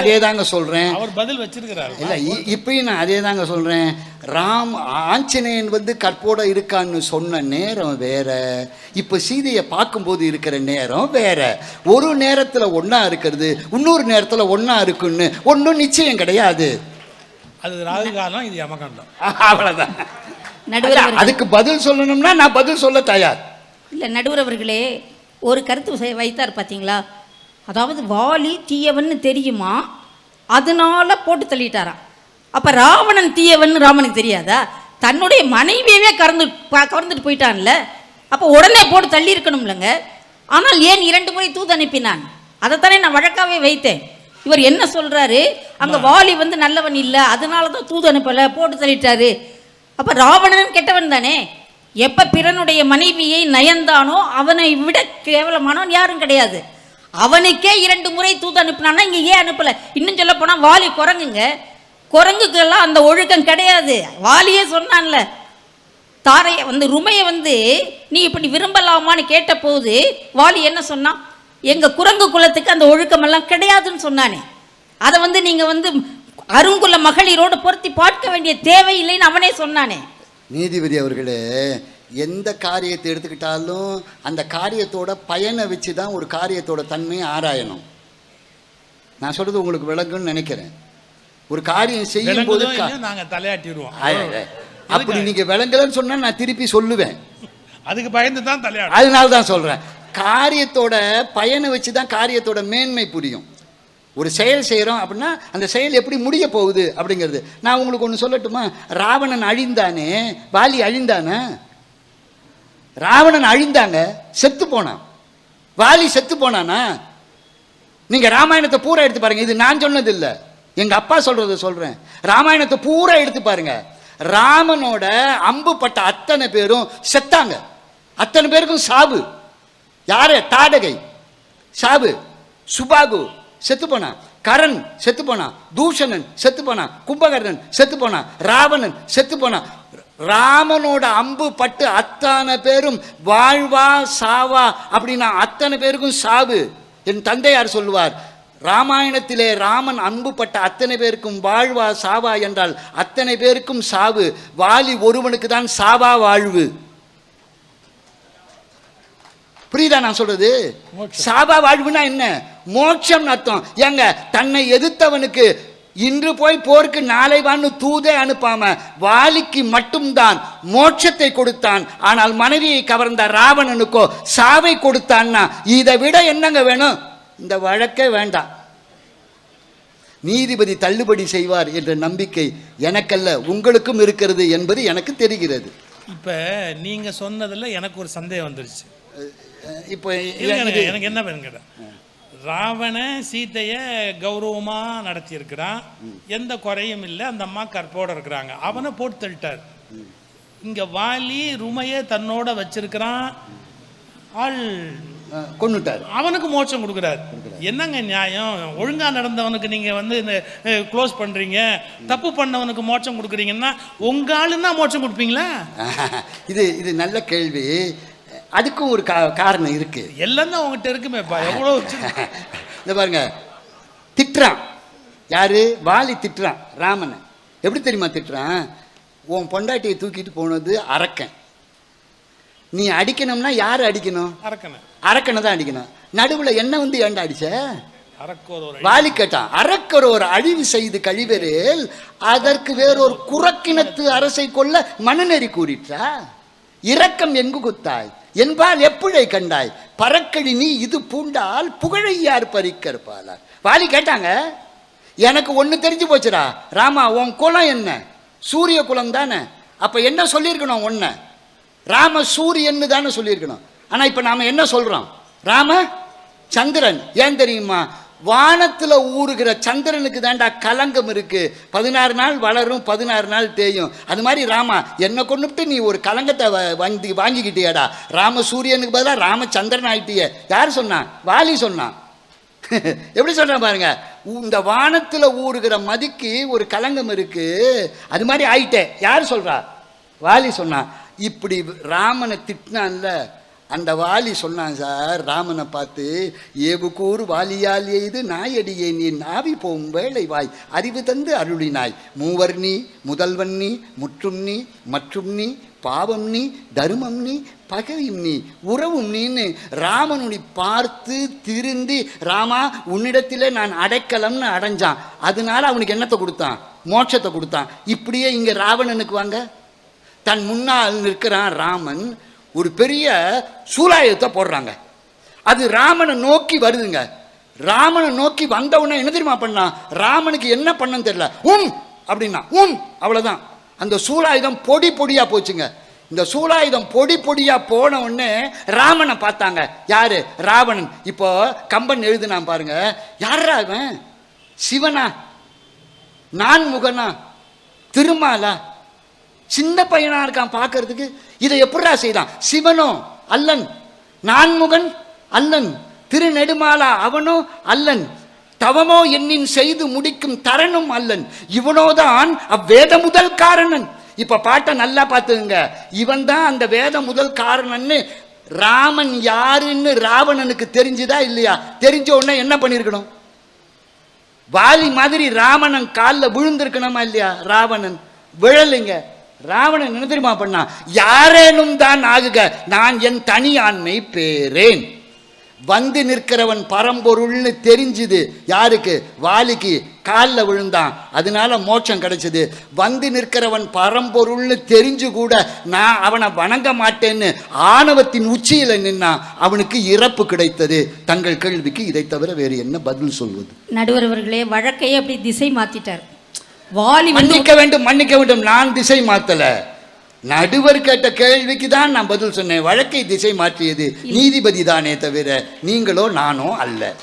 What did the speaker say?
அதே தாங்க சொல்றேன். அவர் பதில் வச்சிருக்கிறாரு. இல்ல இப்பயும் நான் அதே தாங்க சொல்றேன். ராம் ஆஞ்சநேயன் வந்து கற்போட இருக்கான்னு சொன்ன நேரம் வேற. இப்ப சீதையை பார்க்கும்போது இருக்கிற நேரம் வேற. ஒரு நேரத்துல ஒண்ணா இருக்கிறது இன்னொரு நேரத்துல ஒண்ணா இருக்குன்னு ஒன்றும் நிச்சயம் கிடையாது. அது ராகு காலம் இது யமகண்டம். அவர்களே- அதுக்கு பதில் சொல்லணும்னா நான் பதில் சொல்ல தயார். இல்ல நடுவர் அவர்களே ஒரு கருத்து வைத்தார் பாத்தீங்களா? அதாவது வாலி தீயவன்னு தெரியுமா? அதனால போட்டு தள்ளிட்டாராம். அப்ப ராவணன் தீயவன் ராமனுக்கு தெரியாதா? தன்னுடைய மனைவியவே கறந்து கவர்ந்துட்டு போயிட்டான்ல. அப்ப உடனே போட்டு தள்ளி இருக்கணும்லங்க ஆனால் ஏன் இரண்டு முறை தூது அனுப்பினான்? அதைத்தானே நான் வழக்காவே வைத்தேன். இவர் என்ன சொல்றாரு? அங்க வாலி வந்து நல்லவன் இல்ல அதனால தான் தூது அனுப்பல போட்டு தள்ளிட்டாரு. அப்ப ராவணன் கெட்டவன் தானே? எப்ப பிறனுடைய மனைவியை நயந்தானோ அவனை விட கேவலமானவன் யாரும் கிடையாது. அவனுக்கே இரண்டு முறை தூது அனுப்பினான்னா இங்கே ஏன் அனுப்பலை? இன்னும் சொல்ல போனால் வாலி குரங்குங்க. குரங்குக்கெல்லாம் அந்த ஒழுக்கம் கிடையாது. வாலியே சொன்னான்ல தாரைய வந்து ருமையை வந்து நீ இப்படி விரும்பலாமான்னு கேட்ட போது வாலி என்ன சொன்னான்? எங்கள் குரங்கு குலத்துக்கு அந்த ஒழுக்கமெல்லாம் கிடையாதுன்னு சொன்னானே. அதை வந்து நீங்கள் வந்து அருங்குல மகளிரோடு பொருத்தி பார்க்க வேண்டிய தேவையில்லைன்னு அவனே சொன்னானே. நீதிபதி அவர்களே எந்த காரியத்தை எடுத்துக்கிட்டாலும் அந்த காரியத்தோட பயனை வச்சு தான் ஒரு காரியத்தோட தன்மையை ஆராயணும். நான் சொல்றது உங்களுக்கு விளங்குன்னு நினைக்கிறேன். ஒரு காரியம் செய்யும் போது விளங்குதோ இல்லையோ நாங்க தலையாட்டிடுவோம். அப்படி நீங்க விளங்கலன்னு சொன்னா நான் திருப்பி சொல்லுவேன். அதுக்கு பயந்து தான் தலையாடும் அதனால தான் சொல்றேன். காரியத்தோட பயனை வச்சு தான் காரியத்தோட மேன்மை புரியும். ஒரு செயல் செய்கிறோம் அப்படின்னா அந்த செயல் எப்படி முடிய போகுது அப்படிங்கிறது. நான் உங்களுக்கு ஒன்று சொல்லட்டுமா? ராவணன் அழிந்தானே வாலி அழிந்தானே? ராவணன் அழிந்தாங்க செத்து போனான். வாலி செத்து போனானா? நீங்கள் ராமாயணத்தை பூரா எடுத்து பாருங்க. இது நான் சொன்னது இல்லை எங்கள் அப்பா சொல்றத சொல்கிறேன் ராமாயணத்தை பூரா எடுத்து பாருங்க. ராமனோட அம்பு பட்ட அத்தனை பேரும் செத்தாங்க. அத்தனை பேருக்கும் சாவு. யாரு? தாடகை. சாவு. சுபாகு செத்து போனான். கரண் செத்து போனான். தூஷணன் செத்து போனான். கும்பகர்ணன் செத்து போனான். ராவணன் செத்து போனான். ராமனோட அம்பு பட்டு அத்தனை பேரும் வாழ்வா சாவா அப்படின்னா அத்தனை பேருக்கும் சாவு. என் தந்தையார் சொல்லுவார் ராமாயணத்திலே ராமன் அன்பு பட்ட அத்தனை பேருக்கும் வாழ்வா சாவா என்றால் அத்தனை பேருக்கும் சாவு. வாலி ஒருவனுக்கு தான் சாவா வாழ்வு. புரியுதா நான் சொல்றது. சாபா வாழ்வுனா என்ன? மோட்சம் அர்த்தம். ஏங்க தன்னை எதிர்த்தவனுக்கு இன்று போய் போருக்கு நாளை வான்னு தூதே அனுப்பாம வாலிக்கு மட்டும்தான் மோட்சத்தை கொடுத்தான். ஆனால் மனைவியை கவர்ந்த ராவணனுக்கோ சாவை கொடுத்தான்னா இதை விட என்னங்க வேணும்? இந்த வழக்கே வேண்டாம். நீதிபதி தள்ளுபடி செய்வார் என்ற நம்பிக்கை எனக்கல்ல உங்களுக்கும் இருக்கிறது என்பது எனக்கு தெரிகிறது. இப்ப நீங்க சொன்னதுல எனக்கு ஒரு சந்தேகம் வந்துருச்சு. இப்போ எனக்கு என்ன வேணும் ராவண சீதைய கௌரவமா நடத்தி இருக்கிறான் எந்த குறையும் இல்லை. அந்த அம்மா கற்போட இருக்கிறாங்க. அவனை போட்டு தள்ளிட்டார் இங்க வாலி ருமைய தன்னோட வச்சிருக்கிறான். ஆள் அஹ் கொன்னுட்டார். அவனுக்கு மோட்சம் கொடுக்குறாரு. என்னங்க நியாயம்? ஒழுங்கா நடந்தவனுக்கு நீங்க வந்து இந்த க்ளோஸ் பண்றீங்க. தப்பு பண்ணவனுக்கு மோட்சம் கொடுக்குறீங்கன்னா உங்க ஆளுன்னா மோட்சம் கொடுப்பீங்களா? இது இது நல்ல கேள்வி. அதுக்கும் ஒரு கா காரணம் இருக்கு. எல்லாம் தான் உங்ககிட்ட இருக்குமேப்பா எவ்வளோ இந்த பாருங்க. திட்டுறான். யாரு? வாலி திட்டுறான் ராமனை. எப்படி தெரியுமா திட்டுறான்? உன் பொண்டாட்டியை தூக்கிட்டு போனது அரக்கன். நீ அடிக்கணும்னா யார் அடிக்கணும்? அரக்கனை. அரக்கனை தான் அடிக்கணும். நடுவில் என்ன வந்து ஏன்டா அடிச்ச? வாலி கேட்டான். அரக்கர் ஒரு அழிவு செய்து கழிவரேல் அதற்கு வேறொரு குறக்கினத்து அரசை கொல்ல மனநெறி கூறிற்றா? இரக்கம் எங்கு குத்தாய்? என்பால் எப்பிழை கண்டாய்? பறக்கழி நீ இது பூண்டால் புகழை யார் பறிக்கற்பாளார் வாலி கேட்டாங்க எனக்கு ஒன்று தெரிஞ்சு போச்சுடா. ராமா உன் குலம் என்ன? சூரிய குலம் தானே? அப்போ என்ன சொல்லியிருக்கணும் ஒன்று ராம சூரியன்னு தானே சொல்லியிருக்கணும். ஆனால் இப்போ நாம் என்ன சொல்கிறோம் ராம சந்திரன். ஏன் தெரியுமா? வானத்தில் ஊறுகிற சந்திரனுக்கு தாண்டா கலங்கம் இருக்கு. பதினாறு நாள் வளரும் பதினாறு நாள் தேயும். அது மாதிரி ராமா என்னை கொண்டுட்டு நீ ஒரு கலங்கத்தை வ- வாங்கி வாங்கிக்கிட்டியாடா. ராம சூரியனுக்கு பதிலாக ராமச்சந்திரன் ஆகிட்டிய யார் சொன்னான் வாலி சொன்னான் எப்படி சொல்கிறேன் பாருங்க? உ- இந்த வானத்தில் ஊறுகிற மதிக்கு ஒரு கலங்கம் இருக்கு. அது மாதிரி ஆயிட்டே. யார் சொல்றா? வாலி சொன்னா. இப்படி ராமனை திட்டினான்ல அந்த வாலி சொன்னான் சார் ராமனை பார்த்து ஏவுகூர் வாலியால் எய்து நாயடியே நீ நாவி போம் வேளை வாய் அறிவு தந்து அருளினாய். மூவர் நீ முதல்வன் நீ முற்றும் நீ மற்றும் நீ பாவம் நீ தருமம் நீ பகையும் நீ உறவும் நீன்னு ராமனுடி பார்த்து திருந்தி ராமா உன்னிடத்திலே நான் அடைக்கலம்னு அடைஞ்சான். அதனால அவனுக்கு என்னத்தை கொடுத்தான்? மோட்சத்தை கொடுத்தான். இப்படியே இங்கே ராவணனுக்கு வாங்க. தன் முன்னால் நிற்கிறான் ராமன். ஒரு பெரிய சூலாயுதத்தை போடுறாங்க. அது ராமனை நோக்கி வருதுங்க. ராமனை நோக்கி வந்தவுடனே என்ன தெரியுமா பண்ணான் ராமனுக்கு என்ன பண்ணன்னு தெரியல. உம்! அப்படின்னா உம்! அவ்வளோதான் அந்த சூலாயுதம் பொடி பொடியாக போச்சுங்க. இந்த சூலாயுதம் பொடி பொடியாக போன உடனே ராமனை பார்த்தாங்க. யாரு? ராவணன். இப்போ கம்பன் எழுதுனா பாருங்க. யாரா அவன் சிவனா? நான்முகனா? திருமாலா? சின்ன பையனாக இருக்கான் பார்க்கறதுக்கு? இதை எப்படிடா செய்தான்? சிவனோ அல்லன். நான்முகன் அல்லன். திருநெடுமாலா அவனோ அல்லன். தவமோ என்னின் செய்து முடிக்கும் தரனும் அல்லன். இவனோதான் அவ்வேத முதல் காரணன் இப்ப பாட்டை நல்லா பார்த்துங்க இவன் தான் அந்த வேத முதல் காரணன்னு ராமன் யாருன்னு ராவணனுக்கு தெரிஞ்சுதா இல்லையா? தெரிஞ்ச உடனே என்ன பண்ணியிருக்கணும்? வாலி மாதிரி ராமணன் காலில் விழுந்திருக்கணுமா இல்லையா? ராவணன். விழலைங்க. ராவணன் என்ன தெரியுமா பண்ணா? யாரேனும் தான் ஆகுக நான் என் தனி ஆண்மை பேரேன். வந்து நிற்கிறவன் பரம்பொருள்னு தெரிஞ்சுது. யாருக்கு? வாலிக்கு. காலில் விழுந்தான். அதனால மோட்சம் கிடைச்சது. வந்து நிற்கிறவன் பரம்பொருள்னு தெரிஞ்சு கூட நான் அவனை வணங்க மாட்டேன்னு ஆணவத்தின் உச்சியில் நின்னான் அவனுக்கு இறப்பு கிடைத்தது. தங்கள் கேள்விக்கு இதை தவிர வேறு என்ன பதில் சொல்வது? நடுவர் அவர்களே வழக்கையே அப்படி திசை மாத்திட்டார். வாலி மன்னிக்க வேண்டும் மன்னிக்க வேண்டும். நான் திசை மாத்தல. நடுவர் கேட்ட கேள்விக்கு தான் நான் பதில் சொன்னேன். வழக்கை திசை மாற்றியது. நீதிபதி தானே தவிர நீங்களோ நானோ அல்ல.